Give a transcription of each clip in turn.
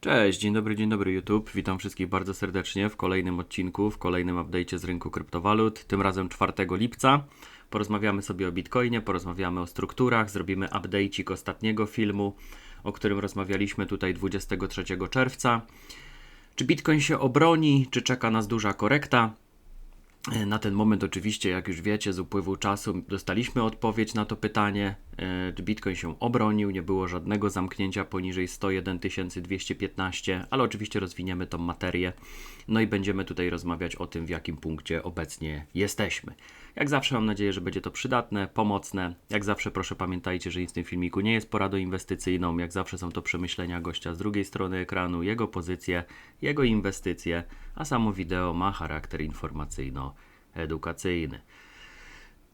Cześć, dzień dobry, dzień dobry YouTube. Witam wszystkich bardzo serdecznie w kolejnym odcinku, w kolejnym update'cie z rynku kryptowalut. Tym razem 4 lipca. Porozmawiamy sobie o Bitcoinie, porozmawiamy o strukturach, zrobimy update'cik ostatniego filmu, o którym rozmawialiśmy tutaj 23 czerwca. Czy Bitcoin się obroni, czy czeka nas duża korekta? Na ten moment, oczywiście, jak już wiecie, z upływu czasu dostaliśmy odpowiedź na to pytanie, e, Bitcoin się obronił, nie było żadnego zamknięcia poniżej 101 215, ale oczywiście rozwiniemy tą materię, no i będziemy tutaj rozmawiać o tym, w jakim punkcie obecnie jesteśmy. Jak zawsze mam nadzieję, że będzie to przydatne, pomocne. Jak zawsze proszę pamiętajcie, że nic w tym filmiku nie jest poradą inwestycyjną. Jak zawsze są to przemyślenia gościa z drugiej strony ekranu, jego pozycje, jego inwestycje, a samo wideo ma charakter informacyjno-edukacyjny.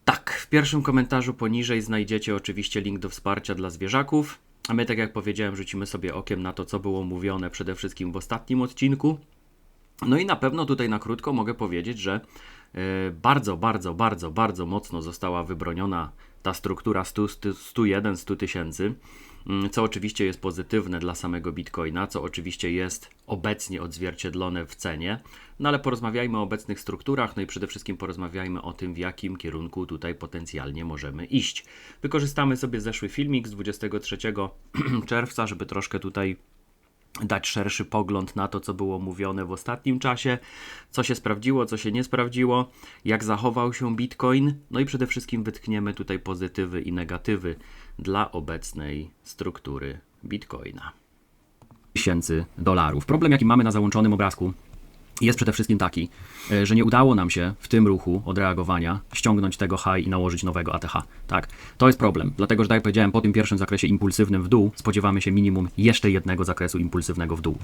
Tak, w pierwszym komentarzu poniżej znajdziecie oczywiście link do wsparcia dla zwierzaków. A my, tak jak powiedziałem, rzucimy sobie okiem na to, co było mówione przede wszystkim w ostatnim odcinku. No i na pewno tutaj na krótko mogę powiedzieć, że bardzo, bardzo, bardzo, bardzo mocno została wybroniona ta struktura 100, 101, 100 tysięcy, mm, co oczywiście jest pozytywne dla samego Bitcoina, co oczywiście jest obecnie odzwierciedlone w cenie, no ale porozmawiajmy o obecnych strukturach, no i przede wszystkim porozmawiajmy o tym, w jakim kierunku tutaj potencjalnie możemy iść. Wykorzystamy sobie zeszły filmik z 23 czerwca, żeby troszkę tutaj dać szerszy pogląd na to, co było mówione w ostatnim czasie, co się sprawdziło, co się nie sprawdziło, jak zachował się Bitcoin, no i przede wszystkim wytkniemy tutaj pozytywy i negatywy dla obecnej struktury Bitcoina. Tysięcy dolarów. Problem, jaki mamy na załączonym obrazku, jest przede wszystkim taki, e, że nie udało nam się w tym ruchu odreagowania ściągnąć tego high i nałożyć nowego ATH. Tak, to jest problem, dlatego że tak jak powiedziałem, po tym pierwszym zakresie impulsywnym w dół spodziewamy się minimum jeszcze jednego zakresu impulsywnego w dół.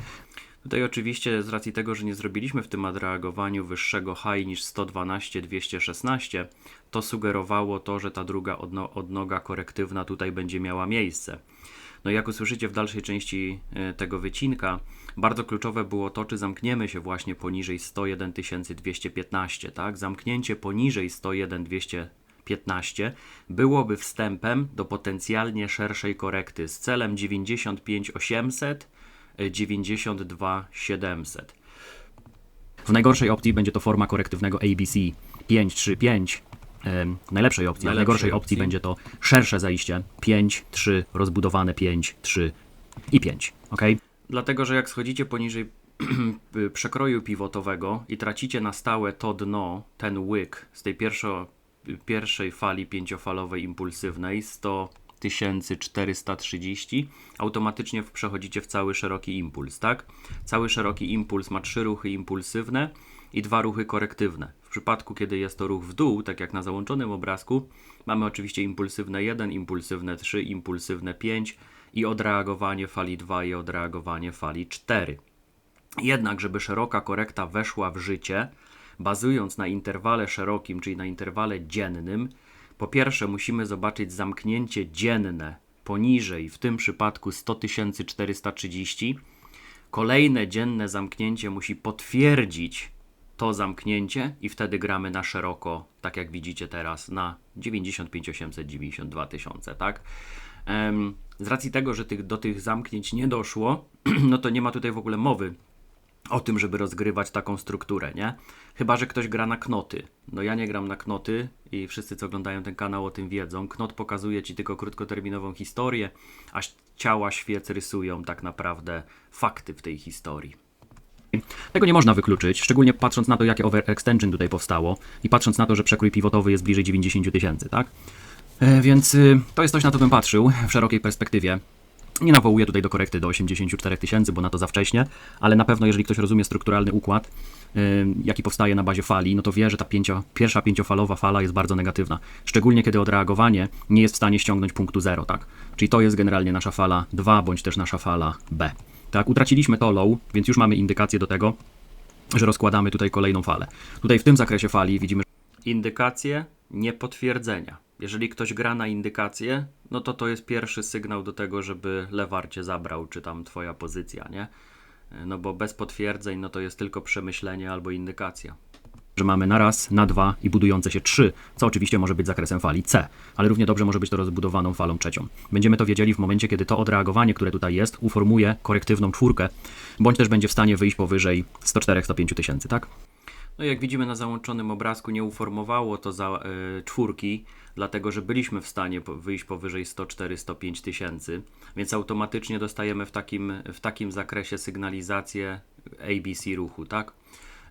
Tutaj oczywiście z racji tego, że nie zrobiliśmy w tym odreagowaniu wyższego high niż 112-216, to sugerowało to, że ta druga odno odnoga korektywna tutaj będzie miała miejsce. No jak usłyszycie w dalszej części e, tego wycinka, bardzo kluczowe było to, czy zamkniemy się właśnie poniżej 101 215, tak? Zamknięcie poniżej 101 215 byłoby wstępem do potencjalnie szerszej korekty z celem 95 800, 92 700. W najgorszej opcji będzie to forma korektywnego ABC 535 w najlepszej opcji, a w najgorszej opcji, opcji będzie to szersze zajście 5, 3, rozbudowane 5, 3 i 5. Ok? Dlatego, że jak schodzicie poniżej przekroju pivotowego i tracicie na stałe to dno, ten łyk z tej pierwszo, pierwszej fali pięciofalowej impulsywnej 100 430, automatycznie przechodzicie w cały szeroki impuls, tak? Cały szeroki impuls ma trzy ruchy impulsywne i dwa ruchy korektywne. W przypadku, kiedy jest to ruch w dół, tak jak na załączonym obrazku, mamy oczywiście impulsywne 1, impulsywne 3, impulsywne 5 i odreagowanie fali 2 i odreagowanie fali 4. Jednak, żeby szeroka korekta weszła w życie, bazując na interwale szerokim, czyli na interwale dziennym, po pierwsze musimy zobaczyć zamknięcie dzienne poniżej, w tym przypadku 100 430. Kolejne dzienne zamknięcie musi potwierdzić to zamknięcie i wtedy gramy na szeroko, tak jak widzicie teraz, na 95 892 tysiące, tak? Z racji tego, że tych, do tych zamknięć nie doszło, no to nie ma tutaj w ogóle mowy o tym, żeby rozgrywać taką strukturę, nie? Chyba, że ktoś gra na knoty. No ja nie gram na knoty i wszyscy, co oglądają ten kanał, o tym wiedzą. Knot pokazuje ci tylko krótkoterminową historię, a ciała świec rysują tak naprawdę fakty w tej historii. Tego nie można wykluczyć, szczególnie patrząc na to, jakie overextension tutaj powstało i patrząc na to, że przekrój pivotowy jest bliżej 90 tysięcy, tak? E, więc y, to jest coś, na co bym patrzył w szerokiej perspektywie. Nie nawołuję tutaj do korekty do 84 tysięcy, bo na to za wcześnie, ale na pewno, jeżeli ktoś rozumie strukturalny układ, y, jaki powstaje na bazie fali, no to wie, że ta pięcio, pierwsza pięciofalowa fala jest bardzo negatywna. Szczególnie kiedy odreagowanie nie jest w stanie ściągnąć punktu 0, tak? Czyli to jest generalnie nasza fala 2 bądź też nasza fala B. Tak, utraciliśmy to low, więc już mamy indykację do tego, że rozkładamy tutaj kolejną falę. Tutaj w tym zakresie fali widzimy indykacje niepotwierdzenia. Jeżeli ktoś gra na indykację, no to to jest pierwszy sygnał do tego, żeby lewar cię zabrał, czy tam twoja pozycja, nie? No bo bez potwierdzeń, no to jest tylko przemyślenie albo indykacja. że mamy na raz, na dwa i budujące się trzy, co oczywiście może być zakresem fali C, ale równie dobrze może być to rozbudowaną falą trzecią. Będziemy to wiedzieli w momencie, kiedy to odreagowanie, które tutaj jest, uformuje korektywną czwórkę, bądź też będzie w stanie wyjść powyżej 104-105 tysięcy, tak? No jak widzimy na załączonym obrazku nie uformowało to za y, czwórki, dlatego że byliśmy w stanie wyjść powyżej 104-105 tysięcy, więc automatycznie dostajemy w takim, w takim zakresie sygnalizację ABC ruchu, tak?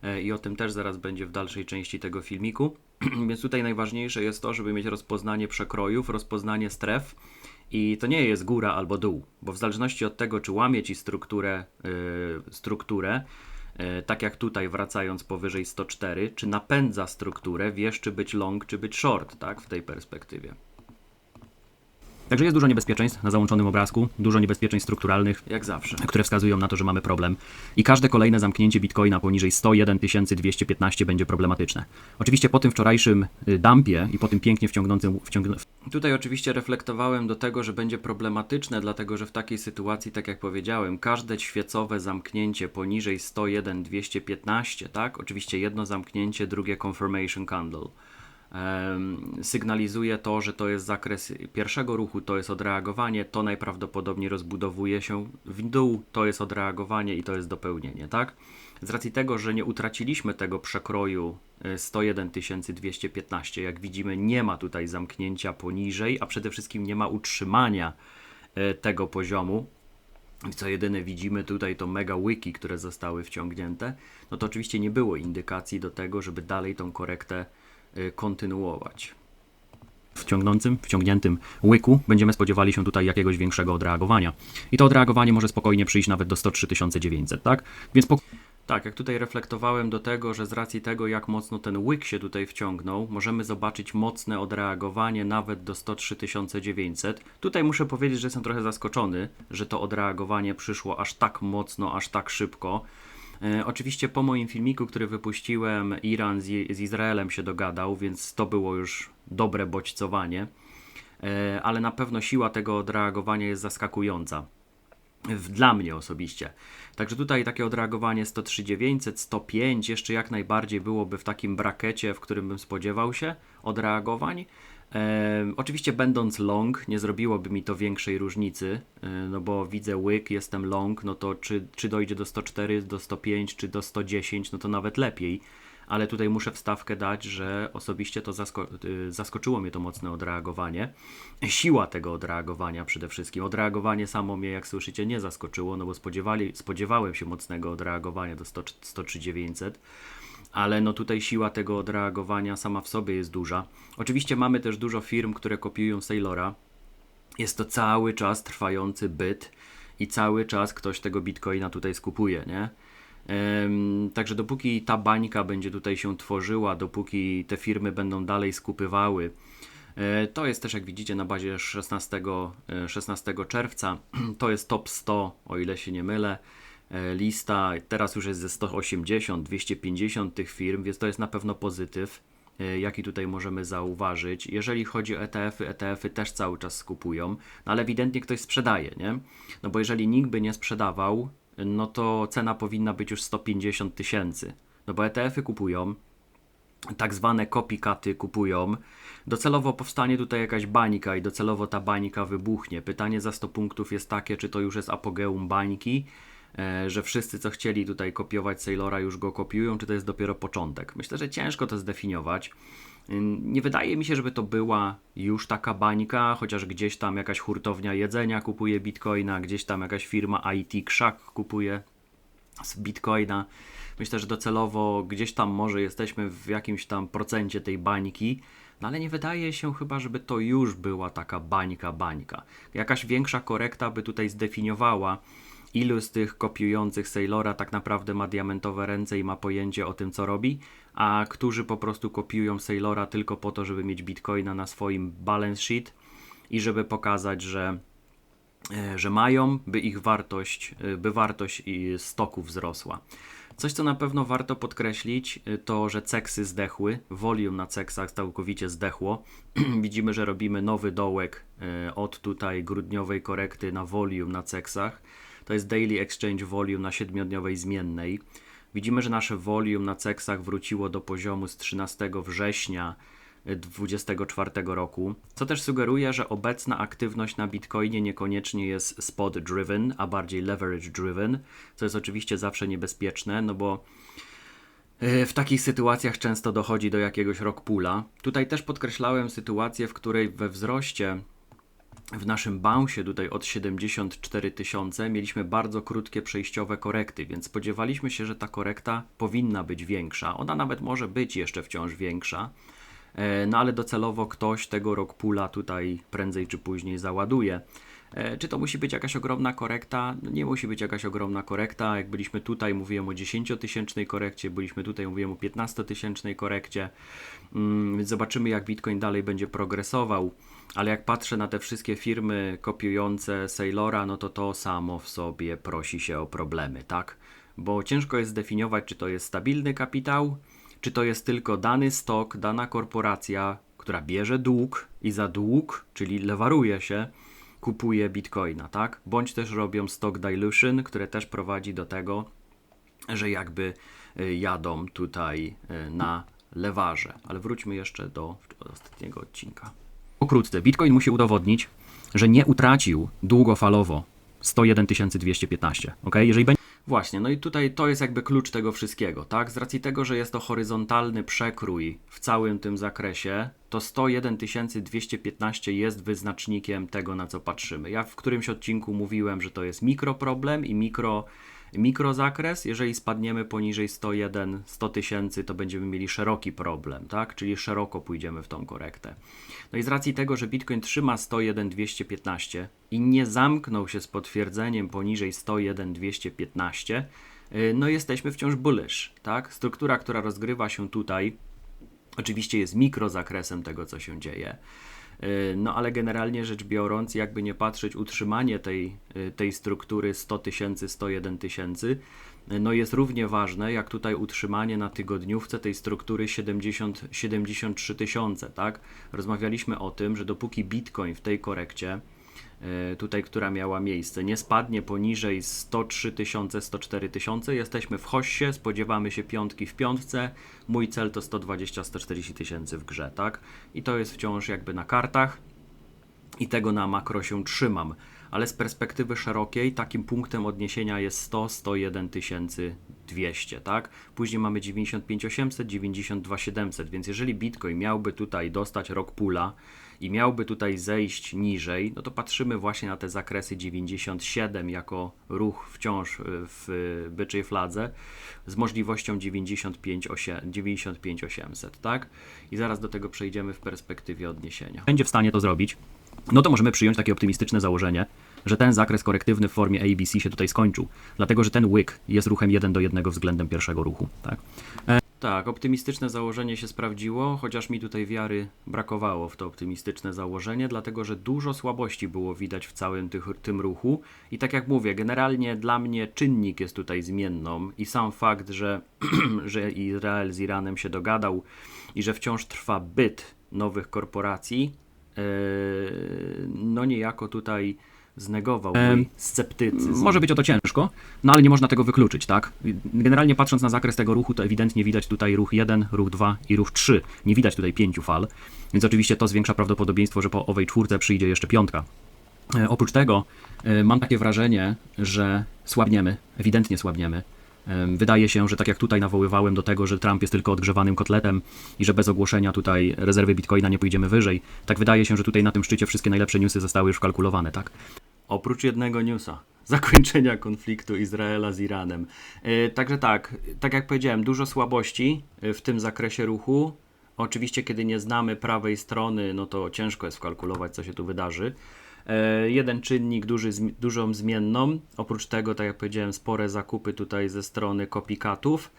E, i o tym też zaraz będzie w dalszej części tego filmiku. Więc tutaj najważniejsze jest to, żeby mieć rozpoznanie przekrojów, rozpoznanie stref i to nie jest góra albo dół, bo w zależności od tego, czy łamie ci strukturę, yy, strukturę tak jak tutaj wracając powyżej 104, czy napędza strukturę, wiesz czy być long, czy być short, tak, w tej perspektywie. Także jest dużo niebezpieczeństw na załączonym obrazku, dużo niebezpieczeństw strukturalnych, jak zawsze, które wskazują na to, że mamy problem. I każde kolejne zamknięcie bitcoina poniżej 101 215 będzie problematyczne. Oczywiście po tym wczorajszym y, dumpie i po tym pięknie wciągnącym. Wciągn... Tutaj oczywiście reflektowałem do tego, że będzie problematyczne, dlatego że w takiej sytuacji, tak jak powiedziałem, każde świecowe zamknięcie poniżej 101 215, tak? Oczywiście jedno zamknięcie, drugie confirmation candle sygnalizuje to, że to jest zakres pierwszego ruchu, to jest odreagowanie, to najprawdopodobniej rozbudowuje się w dół, to jest odreagowanie i to jest dopełnienie, tak? Z racji tego, że nie utraciliśmy tego przekroju 101 e, 215, jak widzimy, nie ma tutaj zamknięcia poniżej, a przede wszystkim nie ma utrzymania e, tego poziomu. Co jedyne widzimy tutaj to mega wiki, które zostały wciągnięte, no to oczywiście nie było indykacji do tego, żeby dalej tą korektę Y, kontynuować. W ciągnącym, wciągniętym łyku będziemy spodziewali się tutaj jakiegoś większego odreagowania. I to odreagowanie może spokojnie przyjść nawet do 103 900, tak? Więc po... Tak, jak tutaj reflektowałem do tego, że z racji tego, jak mocno ten łyk się tutaj wciągnął, możemy zobaczyć mocne odreagowanie nawet do 103 900. Tutaj muszę powiedzieć, że jestem trochę zaskoczony, że to odreagowanie przyszło aż tak mocno, aż tak szybko. E, oczywiście po moim filmiku, który wypuściłem, Iran z, z Izraelem się dogadał, więc to było już dobre bodźcowanie, e, ale na pewno siła tego odreagowania jest zaskakująca. Dla mnie osobiście. Także tutaj takie odreagowanie 103,900, 105 jeszcze jak najbardziej byłoby w takim brakecie, w którym bym spodziewał się odreagowań. E, oczywiście będąc long nie zrobiłoby mi to większej różnicy, e, no bo widzę łyk, jestem long, no to czy, czy dojdzie do 104, do 105, czy do 110, no to nawet lepiej. Ale tutaj muszę wstawkę dać, że osobiście to zasko y, zaskoczyło mnie to mocne odreagowanie. Siła tego odreagowania przede wszystkim. Odreagowanie samo mnie, jak słyszycie, nie zaskoczyło, no bo spodziewali, spodziewałem się mocnego odreagowania do 100, 103 900 ale no tutaj siła tego odreagowania sama w sobie jest duża. Oczywiście mamy też dużo firm, które kopiują Sailora. Jest to cały czas trwający byt i cały czas ktoś tego bitcoina tutaj skupuje, nie? także dopóki ta bańka będzie tutaj się tworzyła, dopóki te firmy będą dalej skupywały, e, to jest też, jak widzicie, na bazie 16, 16 e, czerwca. To jest top 100, o ile się nie mylę. E, lista teraz już jest ze 180, 250 tych firm, więc to jest na pewno pozytyw, e, jaki tutaj możemy zauważyć. Jeżeli chodzi o ETF-y, ETF-y też cały czas skupują, no ale ewidentnie ktoś sprzedaje, nie? No bo jeżeli nikt by nie sprzedawał, no to cena powinna być już 150 tysięcy. No bo ETF-y kupują, tak zwane copycaty kupują. Docelowo powstanie tutaj jakaś bańka i docelowo ta bańka wybuchnie. Pytanie za 100 punktów jest takie, czy to już jest apogeum bańki, że wszyscy, co chcieli tutaj kopiować Sailora, już go kopiują, czy to jest dopiero początek. Myślę, że ciężko to zdefiniować. Nie wydaje mi się, żeby to była już taka bańka, chociaż gdzieś tam jakaś hurtownia jedzenia kupuje bitcoina, gdzieś tam jakaś firma IT krzak kupuje z bitcoina. Myślę, że docelowo gdzieś tam może jesteśmy w jakimś tam procencie tej bańki, no ale nie wydaje się chyba, żeby to już była taka bańka, bańka. Jakaś większa korekta by tutaj zdefiniowała, ilu z tych kopiujących Sailora tak naprawdę ma diamentowe ręce i ma pojęcie o tym, co robi, a którzy po prostu kopiują Sailora tylko po to, żeby mieć bitcoina na swoim balance sheet i żeby pokazać, że, e, że mają, by ich wartość, e, by wartość stoku wzrosła. Coś, co na pewno warto podkreślić, e, to, że ceksy zdechły, volume na ceksach całkowicie zdechło. Widzimy, że robimy nowy dołek od tutaj grudniowej korekty na volume na ceksach to jest Daily Exchange Volume na 7-dniowej zmiennej. Widzimy, że nasze volume na ceksach wróciło do poziomu z 13 września 2024 roku, co też sugeruje, że obecna aktywność na Bitcoinie niekoniecznie jest spot driven, a bardziej leverage driven, co jest oczywiście zawsze niebezpieczne, no bo e, w takich sytuacjach często dochodzi do jakiegoś rock pula. Tutaj też podkreślałem sytuację, w której we wzroście w naszym bounce tutaj od 74 tysiące mieliśmy bardzo krótkie przejściowe korekty, więc spodziewaliśmy się, że ta korekta powinna być większa. Ona nawet może być jeszcze wciąż większa, e, no ale docelowo ktoś tego rok pula tutaj prędzej czy później załaduje. E, czy to musi być jakaś ogromna korekta? No nie musi być jakaś ogromna korekta. Jak byliśmy tutaj, mówiłem o 10-tysięcznej korekcie, byliśmy tutaj, mówiłem o 15-tysięcznej korekcie, mm, zobaczymy, jak Bitcoin dalej będzie progresował ale jak patrzę na te wszystkie firmy kopiujące Sailora, no to to samo w sobie prosi się o problemy, tak? Bo ciężko jest zdefiniować, czy to jest stabilny kapitał, czy to jest tylko dany stok, dana korporacja, która bierze dług i za dług, czyli lewaruje się, kupuje bitcoina, tak? Bądź też robią stock dilution, które też prowadzi do tego, że jakby y, jadą tutaj y, na lewarze. Ale wróćmy jeszcze do ostatniego odcinka. Pokrótce, Bitcoin musi udowodnić, że nie utracił długofalowo 101 215. Ok? Jeżeli będzie. Właśnie, no i tutaj to jest jakby klucz tego wszystkiego, tak? Z racji tego, że jest to horyzontalny przekrój w całym tym zakresie, to 101 215 jest wyznacznikiem tego, na co patrzymy. Ja w którymś odcinku mówiłem, że to jest mikroproblem i mikro mikrozakres. Jeżeli spadniemy poniżej 101, 100 tysięcy, to będziemy mieli szeroki problem, tak? Czyli szeroko pójdziemy w tą korektę. No i z racji tego, że Bitcoin trzyma 101 215 i nie zamknął się z potwierdzeniem poniżej 101 215, y, no jesteśmy wciąż bullish, tak? Struktura, która rozgrywa się tutaj, oczywiście jest mikrozakresem tego, co się dzieje. Y, no ale generalnie rzecz biorąc, jakby nie patrzeć, utrzymanie tej, y, tej struktury 100 tysięcy, 101 tysięcy, y, no jest równie ważne, jak tutaj utrzymanie na tygodniówce tej struktury 70, 73 tysiące, tak? Rozmawialiśmy o tym, że dopóki Bitcoin w tej korekcie tutaj, która miała miejsce, nie spadnie poniżej 103 tysiące, 104 tysiące. Jesteśmy w hoście, spodziewamy się piątki w piątce. Mój cel to 120-140 tysięcy w grze, tak? I to jest wciąż jakby na kartach i tego na makro się trzymam. Ale z perspektywy szerokiej takim punktem odniesienia jest 100-101 200, tak? Później mamy 95 800, 92 700, więc jeżeli Bitcoin miałby tutaj dostać rok pula, i miałby tutaj zejść niżej, no to patrzymy właśnie na te zakresy 97 jako ruch wciąż e, w byczej fladze z możliwością 95, 95 800, tak? I zaraz do tego przejdziemy w perspektywie odniesienia. Będzie w stanie to zrobić, no to możemy przyjąć takie optymistyczne założenie, że ten zakres korektywny w formie ABC się tutaj skończył, dlatego że ten wick jest ruchem 1 do 1 względem pierwszego ruchu, tak? E tak, optymistyczne założenie się sprawdziło, chociaż mi tutaj wiary brakowało w to optymistyczne założenie, dlatego że dużo słabości było widać w całym tych, tym ruchu. I tak jak mówię, generalnie dla mnie czynnik jest tutaj zmienną i sam fakt, że, że Izrael z Iranem się dogadał i że wciąż trwa byt nowych korporacji, yy, no niejako tutaj znegował mój sceptycyzm. Może być o to ciężko, no ale nie można tego wykluczyć, tak? Generalnie patrząc na zakres tego ruchu, to ewidentnie widać tutaj ruch 1, ruch 2 i ruch 3. Nie widać tutaj pięciu fal, więc oczywiście to zwiększa prawdopodobieństwo, że po owej czwórce przyjdzie jeszcze piątka. E, oprócz tego e, mam takie wrażenie, że słabniemy, ewidentnie słabniemy. E, wydaje się, że tak jak tutaj nawoływałem do tego, że Trump jest tylko odgrzewanym kotletem i że bez ogłoszenia tutaj rezerwy bitcoina nie pójdziemy wyżej, tak wydaje się, że tutaj na tym szczycie wszystkie najlepsze newsy zostały już kalkulowane, tak? Oprócz jednego newsa. Zakończenia konfliktu Izraela z Iranem. Yy, także tak, tak jak powiedziałem, dużo słabości w tym zakresie ruchu. Oczywiście, kiedy nie znamy prawej strony, no to ciężko jest wkalkulować, co się tu wydarzy. E, jeden czynnik, duży, dużą zmienną. Oprócz tego, tak jak powiedziałem, spore zakupy tutaj ze strony copycatów.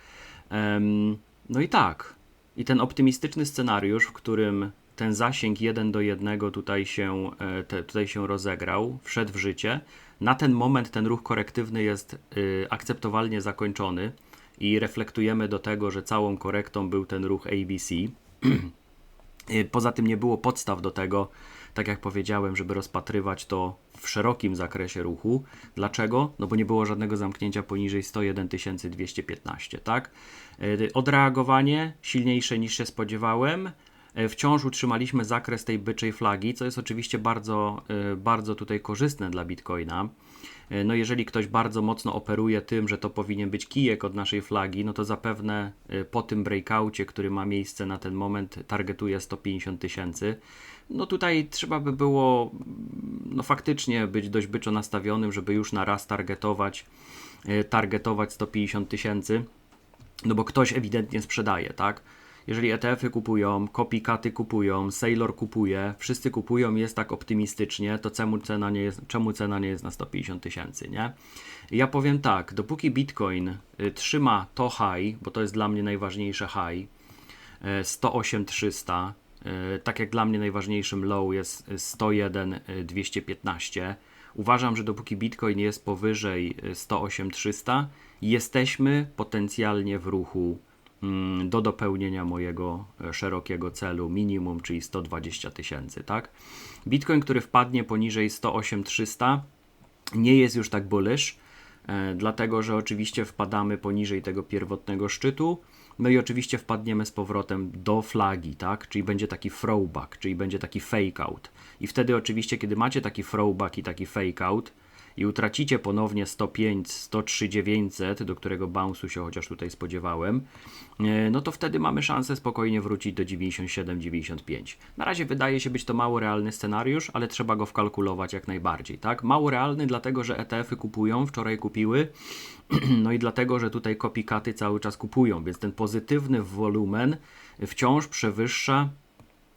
No i tak. I ten optymistyczny scenariusz, w którym ten zasięg 1 do 1 tutaj się, e, te, tutaj się rozegrał, wszedł w życie. Na ten moment ten ruch korektywny jest y, akceptowalnie zakończony i reflektujemy do tego, że całą korektą był ten ruch ABC. Y, poza tym nie było podstaw do tego, tak jak powiedziałem, żeby rozpatrywać to w szerokim zakresie ruchu. Dlaczego? No bo nie było żadnego zamknięcia poniżej 101 215, tak? E, odreagowanie silniejsze niż się spodziewałem. E, wciąż utrzymaliśmy zakres tej byczej flagi, co jest oczywiście bardzo, e, bardzo tutaj korzystne dla Bitcoina. No jeżeli ktoś bardzo mocno operuje tym, że to powinien być kijek od naszej flagi, no to zapewne po tym breakoutie, który ma miejsce na ten moment, targetuje 150 tysięcy. No tutaj trzeba by było no faktycznie być dość byczo nastawionym, żeby już na raz targetować, targetować 150 tysięcy, no bo ktoś ewidentnie sprzedaje, tak? Jeżeli ETF-y kupują, copycaty kupują, Sailor kupuje, wszyscy kupują jest tak optymistycznie, to czemu cena nie jest, czemu cena nie jest na 150 tysięcy, nie? Ja powiem tak, dopóki Bitcoin y, trzyma to high, bo to jest dla mnie najważniejsze high, 108 300, y, tak jak dla mnie najważniejszym low jest 101 215. Uważam, że dopóki Bitcoin jest powyżej 108 300, jesteśmy potencjalnie w ruchu do dopełnienia mojego e, szerokiego celu minimum, czyli 120 tysięcy, tak? Bitcoin, który wpadnie poniżej 108 300 nie jest już tak bullish, e, dlatego że oczywiście wpadamy poniżej tego pierwotnego szczytu, no i oczywiście wpadniemy z powrotem do flagi, tak? Czyli będzie taki throwback, czyli będzie taki fake out. I wtedy oczywiście, kiedy macie taki throwback i taki fake out, i utracicie ponownie 105, 103 900, do którego bounce'u się chociaż tutaj spodziewałem, e, no to wtedy mamy szansę spokojnie wrócić do 97-95. Na razie wydaje się być to mało realny scenariusz, ale trzeba go wkalkulować jak najbardziej, tak? Mało realny dlatego, że ETF-y kupują, wczoraj kupiły, no i dlatego, że tutaj copycaty cały czas kupują, więc ten pozytywny wolumen wciąż przewyższa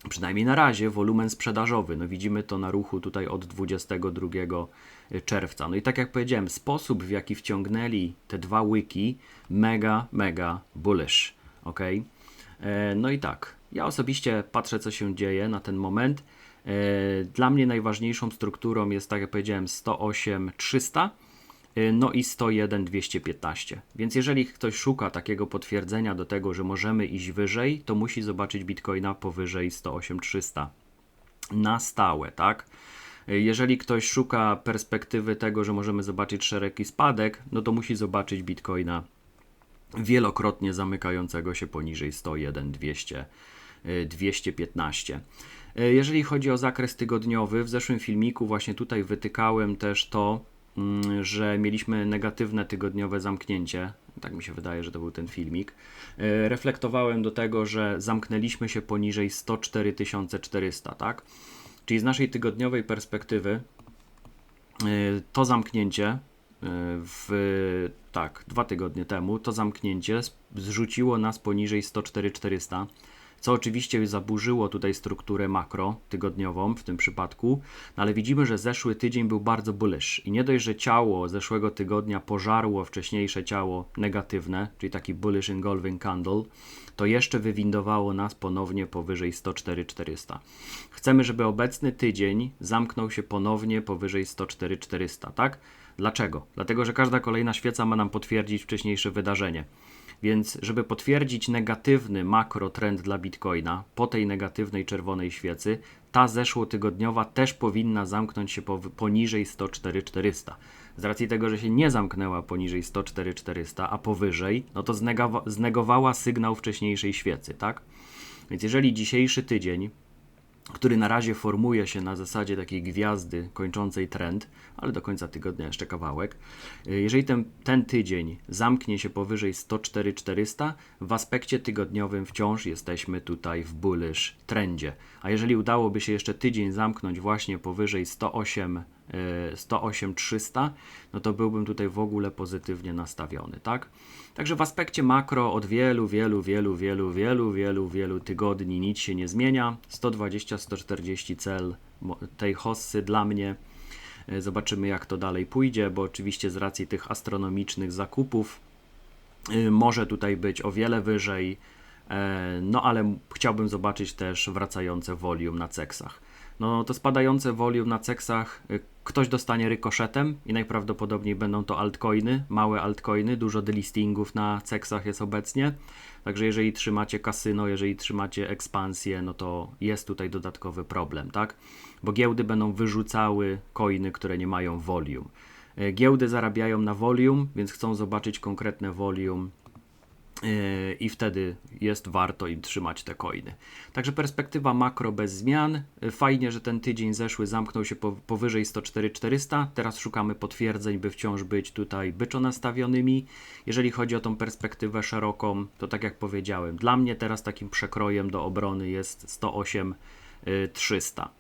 przynajmniej na razie, wolumen sprzedażowy. No widzimy to na ruchu tutaj od 22 czerwca. No i tak jak powiedziałem, sposób w jaki wciągnęli te dwa wiki, mega, mega bullish. Ok? E, no i tak, ja osobiście patrzę, co się dzieje na ten moment. E, dla mnie najważniejszą strukturą jest, tak jak powiedziałem, 108 300 e, no i 101 215. Więc jeżeli ktoś szuka takiego potwierdzenia do tego, że możemy iść wyżej, to musi zobaczyć Bitcoina powyżej 108 300 na stałe, tak? Jeżeli ktoś szuka perspektywy tego, że możemy zobaczyć szeroki spadek, no to musi zobaczyć Bitcoina wielokrotnie zamykającego się poniżej 101 200 215. Jeżeli chodzi o zakres tygodniowy, w zeszłym filmiku właśnie tutaj wytykałem też to, że mieliśmy negatywne tygodniowe zamknięcie. Tak mi się wydaje, że to był ten filmik. E, reflektowałem do tego, że zamknęliśmy się poniżej 104 400, tak? Czyli z naszej tygodniowej perspektywy y, to zamknięcie y, w tak, dwa tygodnie temu, to zamknięcie zrzuciło nas poniżej 104 400 co oczywiście zaburzyło tutaj strukturę makro tygodniową w tym przypadku, no ale widzimy, że zeszły tydzień był bardzo bullish i nie dość, że ciało zeszłego tygodnia pożarło wcześniejsze ciało negatywne, czyli taki bullish engulfing candle, to jeszcze wywindowało nas ponownie powyżej 104 400. Chcemy, żeby obecny tydzień zamknął się ponownie powyżej 104 400, tak? Dlaczego? Dlatego, że każda kolejna świeca ma nam potwierdzić wcześniejsze wydarzenie. Więc, żeby potwierdzić negatywny makrotrend dla Bitcoina po tej negatywnej czerwonej świecy, ta zeszłotygodniowa też powinna zamknąć się poniżej 104 400. Z racji tego, że się nie zamknęła poniżej 104 400, a powyżej, no to znegowała sygnał wcześniejszej świecy, tak? Więc jeżeli dzisiejszy tydzień który na razie formuje się na zasadzie takiej gwiazdy kończącej trend, ale do końca tygodnia jeszcze kawałek. Jeżeli ten, ten tydzień zamknie się powyżej 104 400, w aspekcie tygodniowym wciąż jesteśmy tutaj w bullish trendzie. A jeżeli udałoby się jeszcze tydzień zamknąć właśnie powyżej 108 108 300, no to byłbym tutaj w ogóle pozytywnie nastawiony, tak? Także w aspekcie makro od wielu, wielu, wielu, wielu, wielu, wielu, wielu tygodni nic się nie zmienia. 120-140 cel tej hossy dla mnie. E, zobaczymy jak to dalej pójdzie, bo oczywiście z racji tych astronomicznych zakupów e, może tutaj być o wiele wyżej, e, no ale chciałbym zobaczyć też wracające volume na ceksach. No to spadające volume na ceksach y, ktoś dostanie rykoszetem i najprawdopodobniej będą to altcoiny, małe altcoiny, dużo delistingów na ceksach jest obecnie. Także jeżeli trzymacie kasyno, jeżeli trzymacie ekspansję, no to jest tutaj dodatkowy problem, tak? Bo giełdy będą wyrzucały coiny, które nie mają volume. Y, Giełdy zarabiają na volume, więc chcą zobaczyć konkretne volume i wtedy jest warto im trzymać te coiny. Także perspektywa makro bez zmian. Yy, Fajnie, że ten tydzień zeszły zamknął się po, powyżej 104 400. Teraz szukamy potwierdzeń, by wciąż być tutaj byczo nastawionymi. Jeżeli chodzi o tą perspektywę szeroką, to tak jak powiedziałem, dla mnie teraz takim przekrojem do obrony jest 108 yy, 300.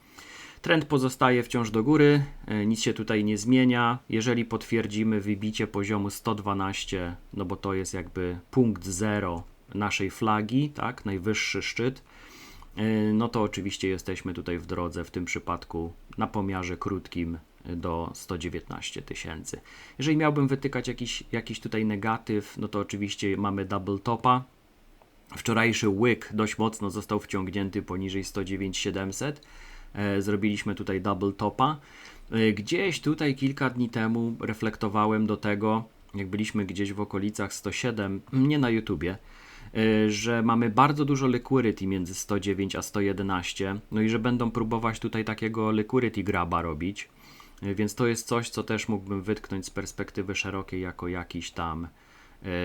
Trend pozostaje wciąż do góry, e, nic się tutaj nie zmienia. Jeżeli potwierdzimy wybicie poziomu 112, no bo to jest jakby punkt zero naszej flagi, tak, najwyższy szczyt, e, no to oczywiście jesteśmy tutaj w drodze, w tym przypadku na pomiarze krótkim do 119 tysięcy. Jeżeli miałbym wytykać jakiś, jakiś tutaj negatyw, no to oczywiście mamy double topa. Wczorajszy łyk dość mocno został wciągnięty poniżej 109 700 E, zrobiliśmy tutaj double topa. E, Gdzieś tutaj kilka dni temu reflektowałem do tego, jak byliśmy gdzieś w okolicach 107, nie na YouTubie, e, że mamy bardzo dużo liquidity między 109 a 111, no i że będą próbować tutaj takiego liquidity graba robić, więc to jest coś, co też mógłbym wytknąć z perspektywy szerokiej jako jakiś tam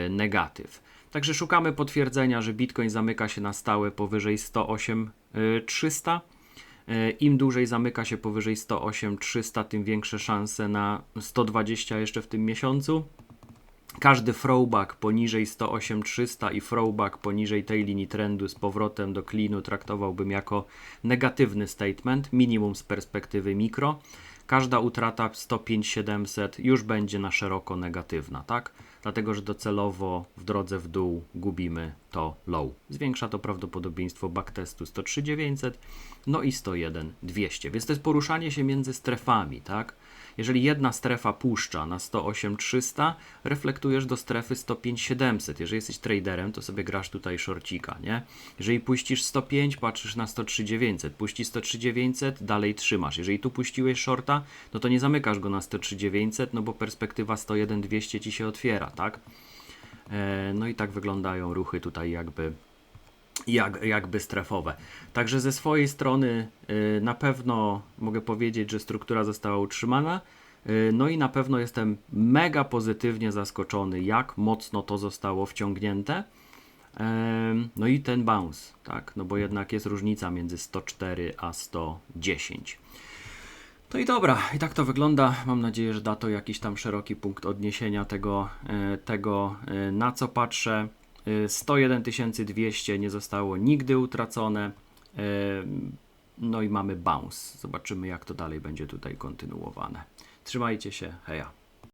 negatyw. Także szukamy potwierdzenia, że Bitcoin zamyka się na stałe powyżej 108 300 E, Im dłużej zamyka się powyżej 108 300, tym większe szanse na 120 jeszcze w tym miesiącu. Każdy throwback poniżej 108 300 i throwback poniżej tej linii trendu z powrotem do cleanu traktowałbym jako negatywny statement, minimum z perspektywy mikro. Każda utrata 105 700 już będzie na szeroko negatywna, tak? Dlatego, że docelowo w drodze w dół gubimy to low. Zwiększa to prawdopodobieństwo backtestu 103 900 no i 101 200. Więc to jest poruszanie się między strefami, tak? Jeżeli jedna strefa puszcza na 108 300, reflektujesz do strefy 105 700. Jeżeli jesteś traderem, to sobie grasz tutaj shorcika, nie? Jeżeli puścisz 105, patrzysz na 103 900. Puści 103 900, dalej trzymasz. Jeżeli tu puściłeś shorta, no to nie zamykasz go na 103 900, no bo perspektywa 101 200 ci się otwiera, tak? E, no i tak wyglądają ruchy tutaj jakby jak, jakby strefowe. Także ze swojej strony y, na pewno mogę powiedzieć, że struktura została utrzymana. Y, no i na pewno jestem mega pozytywnie zaskoczony, jak mocno to zostało wciągnięte. No i ten bounce, tak, no bo jednak jest różnica między 104 a 110. No i dobra, i tak to wygląda. Mam nadzieję, że da to jakiś tam szeroki punkt odniesienia tego, e, tego e, na co patrzę. 101 200 nie zostało nigdy utracone. E, no i mamy bounce. Zobaczymy, jak to dalej będzie tutaj kontynuowane. Trzymajcie się, heja.